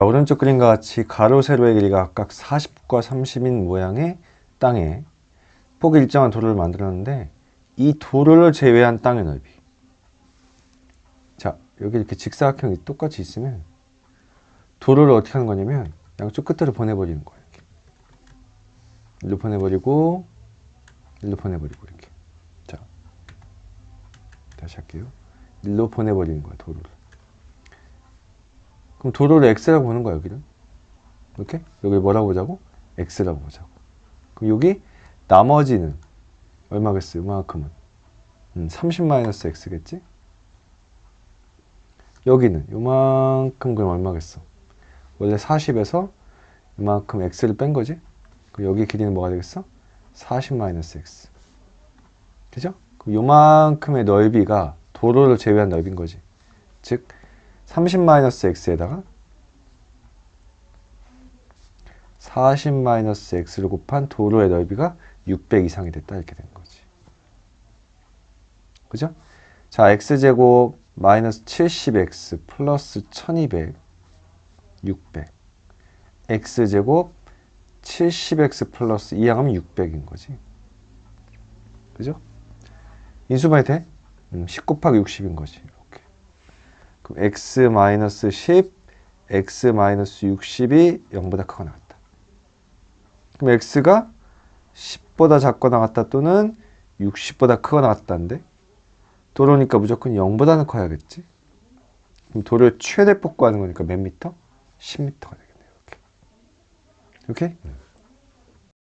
오른쪽 그림과 같이 가로 세로의 길이가 각각 40과 30인 모양의 땅에 폭이 일정한 도로를 만들었는데 이 도로를 제외한 땅의 넓이. 자 여기 이렇게 직사각형이 똑같이 있으면 도로를 어떻게 하는 거냐면 양쪽 끝으로 보내버리는 거예요 이렇게. 일로 보내버리고 일로 보내버리고 이렇게. 자 다시 할게요. 일로 보내버리는 거야 도로를 그럼 도로를 x라고 보는 거야 여기는 이렇게? 여기 뭐라고 보자고? X라고 보자고. 그럼 여기 나머지는 얼마겠어요 이만큼은. 음, 30-x겠지? 여기는 요만큼 그럼 얼마겠어? 원래 40에서 이만큼 x를 뺀 거지? 그럼 여기 길이는 뭐가 되겠어? 40-x 그죠? 그럼 요만큼의 넓이가 도로를 제외한 넓이인 거지. 즉 30-x에다가 40-x를 곱한 도로의 넓이가 600 이상이 됐다 이렇게 된 거지. 그죠? 자, x제곱 마이너스 70x 플러스 1200 600 x제곱 70x 플러스 2항하면 600인 거지. 그죠? 인수분해 돼? 음, 10 곱하기 60인 거지. 이렇게. x 마이너스 10, x 마이너스 60이 0보다 크거나 같다. 그럼 x가 10보다 작거나 같다 또는 60보다 크거나 같다인데 도로니까 무조건 0보다는 커야겠지. 그럼 도로의 최대 폭 구하는 거니까 몇 미터? 10미터가 되겠네요. 이렇게. 오케이?